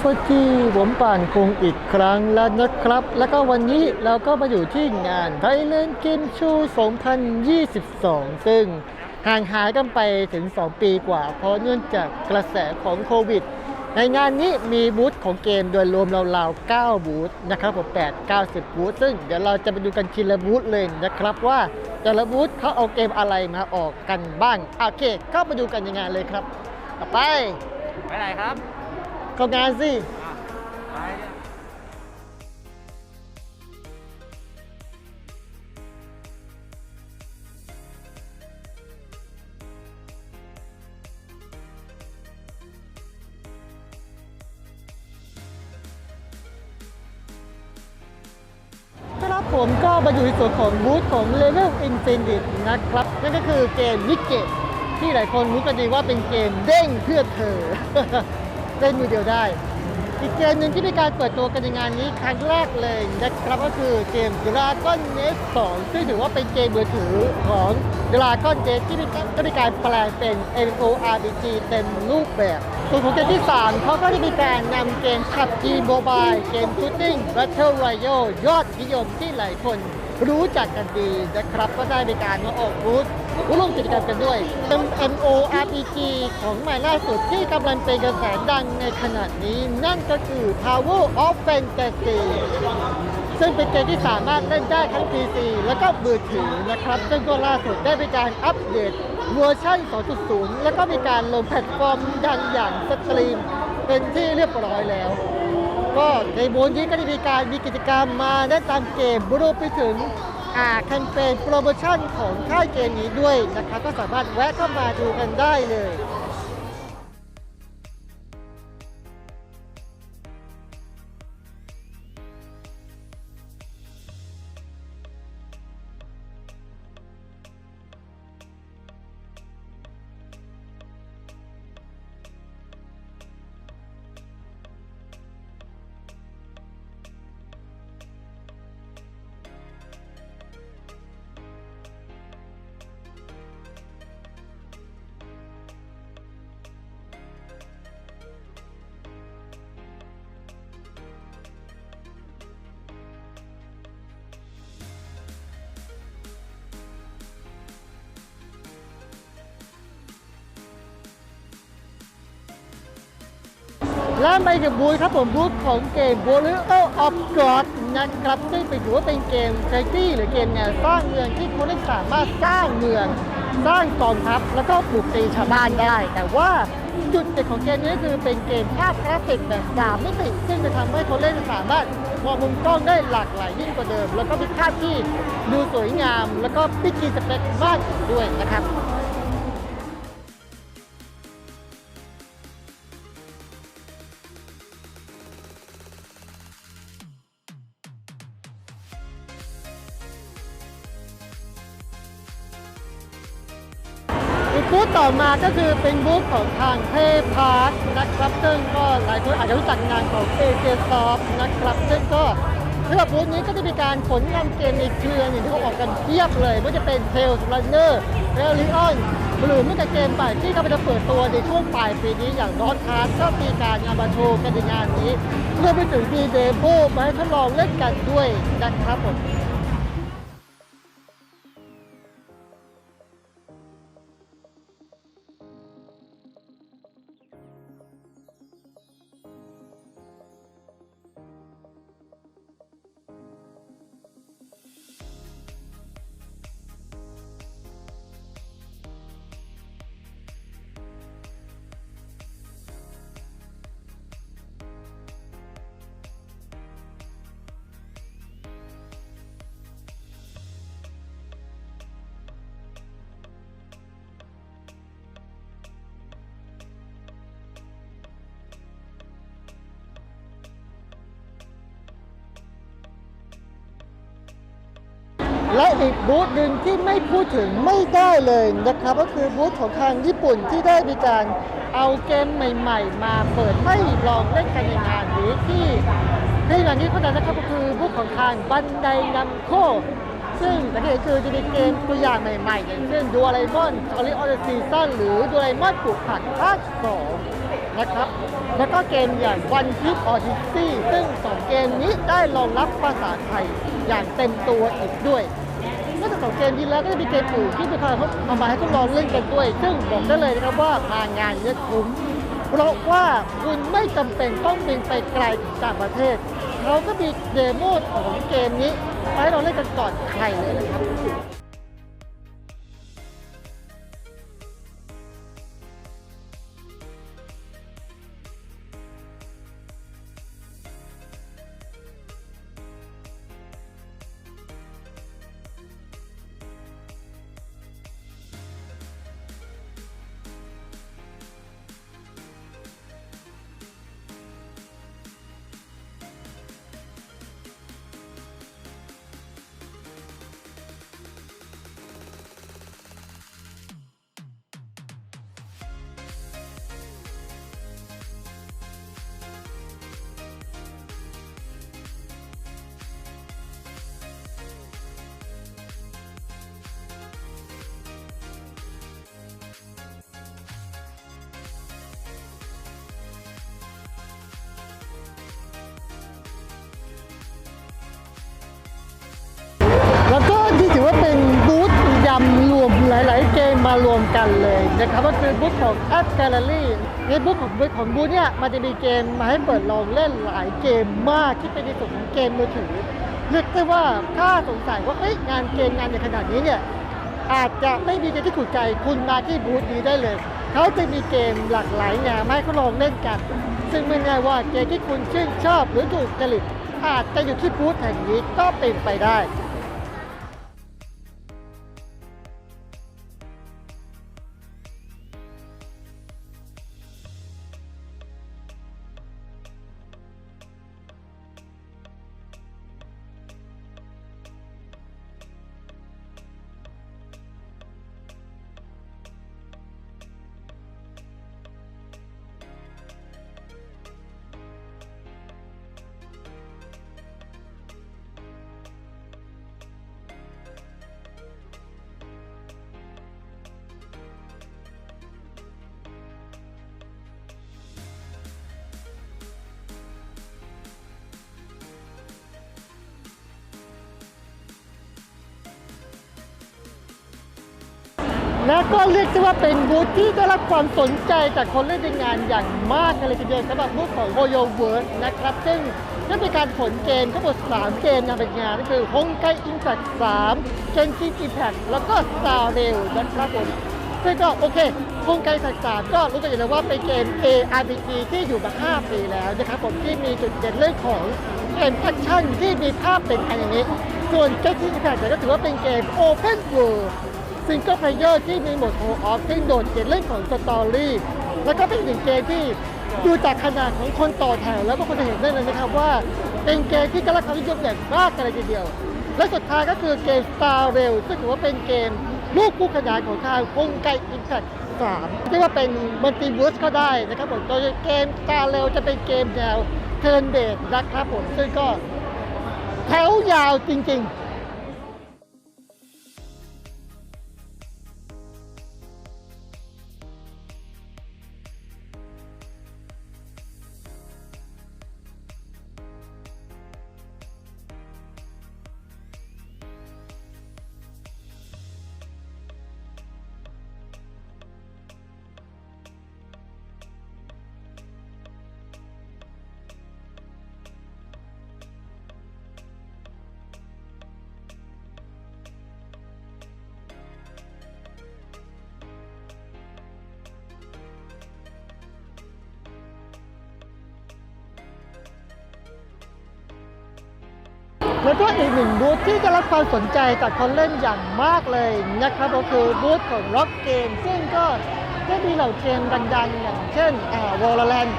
โฟจีผมป่านคงอีกครั้งแล้วนะครับ แล้วก็วันนี้เราก็มาอยู่ที่งาน Thailand Game Show 2022 ซึ่งห่างหายกันไปถึง 2 ปีกว่า เพราะเนื่องจากกระแสของโควิด ในงานนี้มีบูธของเกมโดยรวมราวๆ 9 บูธนะครับผม8 90 บูธ ซึ่งเดี๋ยวเราจะไปดูกันทีละบูธเลยนะครับว่าแต่ละบูธเขาเอาเกมอะไรมาออกกันบ้าง โอเค ก็มาดูกันในงานเลยครับ ต่อไปไปไหนครับ เข้างานสิครับผมก็มาอยู่ในส่วนของบูธของ Level Infinite นะครับ นั่นก็คือเกมวิกเกตที่หลายคนรู้กันดีว่าเป็นเกมเด้งเพื่อเธอ เล่นมือเดียวได้ อีกเกมหนึ่งที่มีการเปิดตัวกันในงานนี้ครั้งแรกเลยนะครับก็คือเกม Dragon Nest 2ซึ่งถือว่าเป็นเกมมือถือของ Dragon Nest ที่มีการก็มีการแปลงเป็น MMORPG เต็มรูปแบบส่วนของเกมที่ 3เขาก็ได้มีการนำเกม PUBG Mobile เกม Shooting Battle Royale ยอดนิยมที่หลายคน รู้จักกันดีนะครับ ก็ได้มีการมาออกบูธร่วมกิจกรรมกันด้วย MMORPG ของใหม่ล่าสุดที่กำลังเป็นกระแสดังในขณะนี้นั่นก็คือ Power of Fantasy ซึ่งเป็นเกมที่สามารถเล่นได้ทั้ง PC แล้วก็มือถือนะครับ ซึ่งก็ล่าสุดได้มีการอัปเดตเวอร์ชัน 2.0 แล้วก็มีการลงแพลตฟอร์มดังอย่างสตรีม เป็นที่เรียบร้อยแล้ว ก็ในบูธนี้ก็จะมีการมีกิจกรรมมาแนะนำเกมรวมไปถึงแคมเปญโปรโมชั่นของค่ายเกมนี้ด้วยนะครับก็สามารถแวะเข้ามาดูกันได้เลย และไปกับบูธครับผมบูธของเกม Warrior of God นะครับซึ่งเป็นถือว่าเป็นเกมเซตี้หรือเกมแนวสร้างเมืองที่คุณได้สามารถสร้างเมือง สร้างกองทัพแล้วก็ปลุกตีชาวบ้านได้ แต่ว่าจุดเด่นของเกมนี้คือเป็นเกมภาพกราฟิกแบบสามมิติซึ่งจะทำให้คนเล่นสามารถมองมุมกล้องได้หลากหลายยิ่งกว่าเดิม แล้วก็มีภาพที่ดูสวยงาม แล้วก็พิจิตรสเปคมากด้วยนะครับ บูธต่อมาก็คือเป็นบูธของทางเพย์พาร์คนะครับซึ่งก็หลายคนอาจจะรู้จักงานของ AJ Soft นะครับซึ่งก็สำหรับบูธนี้ก็จะมีการขนนำเกมในเครืออย่างที่เขาออกกันเทียบเลยไม่ว่าจะเป็น Tales Runner r e l i o n หรือไม่แต่เกมใหม่ที่กำลังจะเปิดตัวในช่วงปลายปีนี้อย่าง n o r t h c a s t ก็มีการเอามาโชว์กันในงานนี้รวมไปถึงมีเดโมมาให้ทดลองเล่นกันด้วยนะครับผม และอีกบูธหนึ่งที่ไม่พูดถึงไม่ได้เลยนะครับ ก็คือบูธของทางญี่ปุ่นที่ได้มีการเอาเกมใหม่ ๆ มาเปิดให้ลองเล่นกันในงานนี้ที่ในงานนี้ก็ได้นะครับก็คือบูธของทางบันไดนัมโคซึ่งสังเกตคือจะมีเกมตัวอย่างใหม่ๆอย่างเช่นดูอะไรมอนสอรี่ออดอร์ซีซั่นหรือดูอะไรมอนปลูกผักภาคสองนะครับ แล้วก็เกมอย่าง One Piece Odyssey ซึ่งสองเกมนี้ได้รองรับภาษาไทยอย่างเต็มตัวอีกด้วย กจะสองเกมนี้แล้วก็จะมีเกมอื่นที่มีควาเอามาให้ทดลองเล่นกันด้วย ซึ่งบอกได้เลยนะครับว่ามางานเนี้คุ้มเพราะว่าคุณไม่จำเป็นต้องบินไปไกลต่างประเทศเขาก็มีเดโมของเกมนี้ให้เราเล่นกันก่อนใครเลยนะครับ มารวมกันเลยนะครับก็คือบูธของ App Gallery ในบูธของบูธของบูธเนี่ยมันจะมีเกมมาให้เปิดลองเล่นหลายเกมมากที่เป็นในส่วนของเกมมือถือเรียกได้ว่าถ้าสงสัยว่าเอ้ยงานเกมงานใหญ่ขนาดนี้เนี่ยอาจจะไม่มีเกมที่ถูกใจคุณมาที่บูธนี้ได้เลย เขาจะมีเกมหลากหลายงานมาให้คุณลองเล่นกัน ซึ่งไม่แน่ว่าเกมที่คุณชื่นชอบหรือถูกจริตอาจจะอยู่ที่บูธแห่งนี้ก็เป็นไปได้ และก็เรียกได้ว่าเป็นบูธที่ได้รับความสนใจจากคนเล่นในงานอย่างมากเลยทีเดียวสำหรับบูธของ Royal World นะครับ ซึ่งได้มีการผลเกมทั้งหมด 3 เกมนำเป็นงานก็คือ h o n g k a i Impact 3 Genshin Impact แล้วก็ Star Rail นะครับผมซึ่งก็โอเค h o n g k a i Impact 3ก็รู้กันอยู่แล้วว่าเป็นเกม ARPG ที่อยู่มา 5 ปีแล้วนะครับผมที่มีจุดเด่นเรื่องของเกมแอคชั่นที่มีภาพเป็นอนิเมะส่วน Genshin Impact ก็ถือว่าเป็นเกม Open World ซิงเกิลเพลเยอร์ที่มีโหมดโฮออฟซึ่งโดดเด่นเรื่องของสตอรี่แล้วก็เป็นหนึ่งเกมที่ดูจากขนาดของคนต่อแถวแล้วก็คนจะเห็นได้เลยนะครับว่าเป็นเกมที่ได้รับความนิยมอย่างมากกันเลยทีเดียว และสุดท้ายก็คือเกม Star Rail ซึ่งถือว่าเป็นเกมลูกผู้ขนานของทางคงไกอินแพค3เรียกว่าเป็นมัลติเวิร์สก็ได้นะครับผมโดยเกม Star Rail จะเป็นเกมแนวเทิร์นเบสนะครับผมซึ่งก็แถวยาวจริง ๆ แล้วก็อีกหนึ่งบูธที่ได้รับความสนใจจากคนเล่นอย่างมากเลยนะครับก็คือบูธของ Rock Game ซึ่งก็ได้มีเหล่าเกมดังๆ อย่างเช่นอ่า Valorant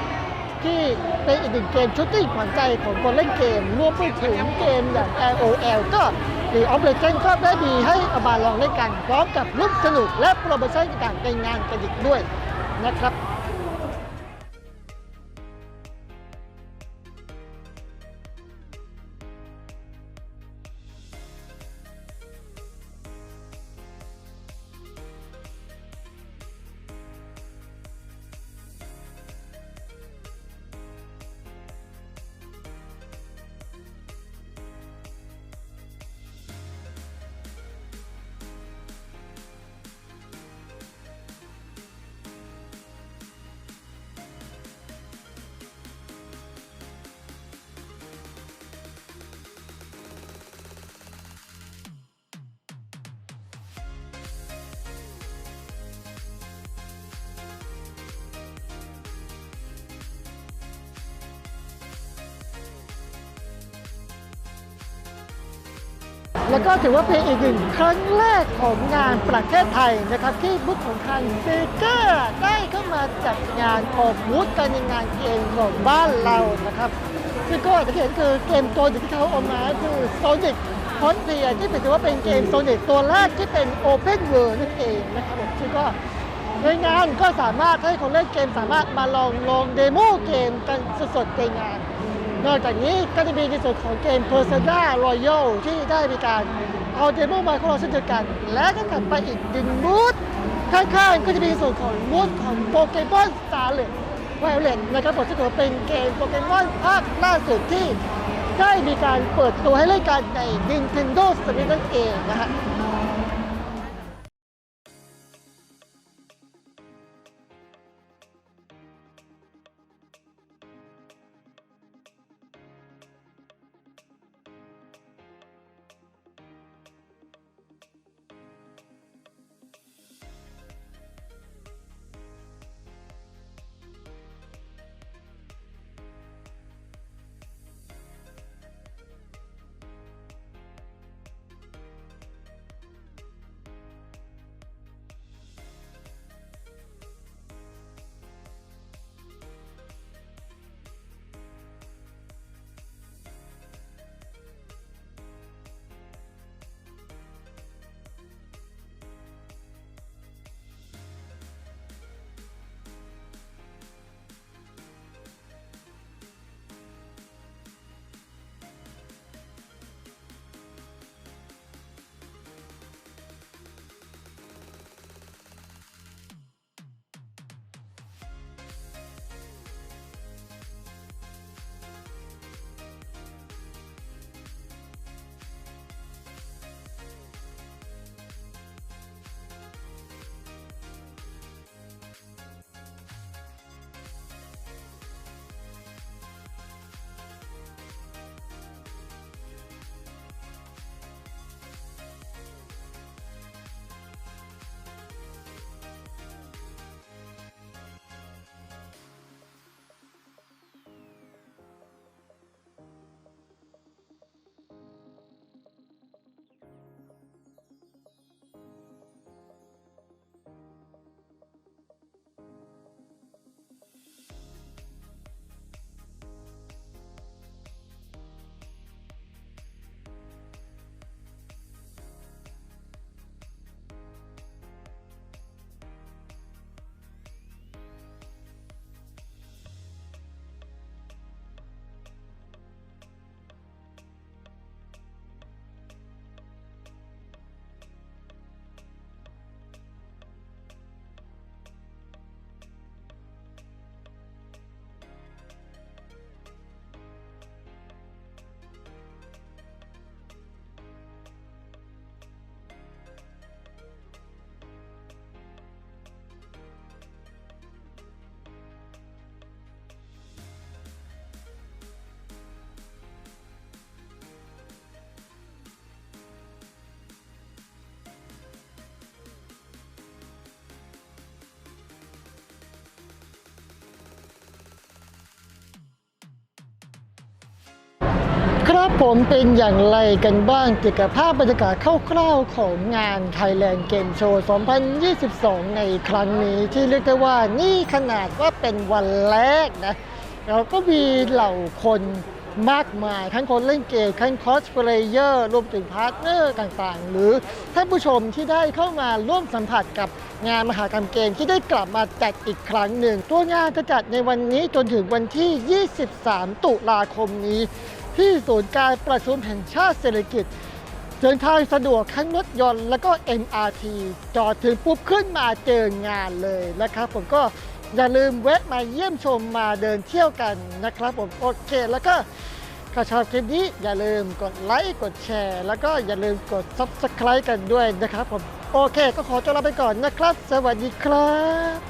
ที่เป็นอีกหนึ่งเกมชุดที่ขวัญใจของคนเล่นเกมรวมไปถึงเกมอย่าง LOL ก็หรือ Off Legend ก็ได้มีให้อามาลองเล่นกันพร้อมกับรุ่นสนุกและโปรโมชั่นต่างๆในงานกันอีกด้วยนะครับ แล้วก็ถือว่าเป็นอีกหนึ่งครั้งแรกของงานประเทศไทยนะครับ ที่บุ๊คของทางเซเกอร์ได้เข้ามาจัดงานออกบูธกันในงานเกมของบ้านเรานะครับซึ่งก็จะเห็นคือเกมตัวที่เขาเอามาคือ Sonic Frontier ที่ถือว่าเป็นเกม Sonic ตัวแรกที่เป็น Open World นั่นเองนะครับผมซึ่งก็ในงานก็สามารถให้คนเล่นเกมสามารถมาลองลองเดโมเกมกันสดๆในงาน นอกจากนี้ก็จะมีในส่วนของเกม Persona Royal ที่ได้มีการเอาเดโมมาของเราเช่นเดียวกัน และก็ถัดไปอีกหนึ่งบูธข้างๆ ก็จะมีส่วนของบูธของโปเกมอนสตาร์เลตไวโอเลตนะครับผมซึ่งถือเป็นเกมโปเกมอนภาคล่าสุดที่ได้มีการเปิดตัวให้เล่นกันใน Nintendo Switch นั่นเองนะฮะ ครับผมเป็นอย่างไรกันบ้างเกี่ยวกับภาพบรรยากาศคร่าวๆของงาน Thailand Game Show 2022 ในครั้งนี้ที่เรียกได้ว่านี่ขนาดว่าเป็นวันแรกนะ เราก็มีเหล่าคนมากมายทั้งคนเล่นเกมทั้งคอสเพลเยอร์รวมถึงพาร์ทเนอร์ต่างๆ หรือท่านผู้ชมที่ได้เข้ามาร่วมสัมผัสกับงานมหากรรมเกมที่ได้กลับมาจัดอีกครั้งหนึ่ง ตัวงานจะจัดในวันนี้จนถึงวันที่ 23 ตุลาคมนี้ ที่ศูนย์การประชุมแห่งชาติเศรษฐกิจเดินทางสะดวกทั้งรถยนต์แล้วก็ MRT จอดถึงปุ๊บขึ้นมาเจองานเลยนะครับ ผมก็อย่าลืมแวะมาเยี่ยมชมมาเดินเที่ยวกันนะครับ ผมโอเคแล้วก็ถ้าชอบคลิปนี้อย่าลืมกดไลค์กดแชร์ แล้วก็อย่าลืมกด Subscribe กันด้วยนะครับผมโอเค ก็ขอตัวลาไปก่อนนะครับ สวัสดีครับ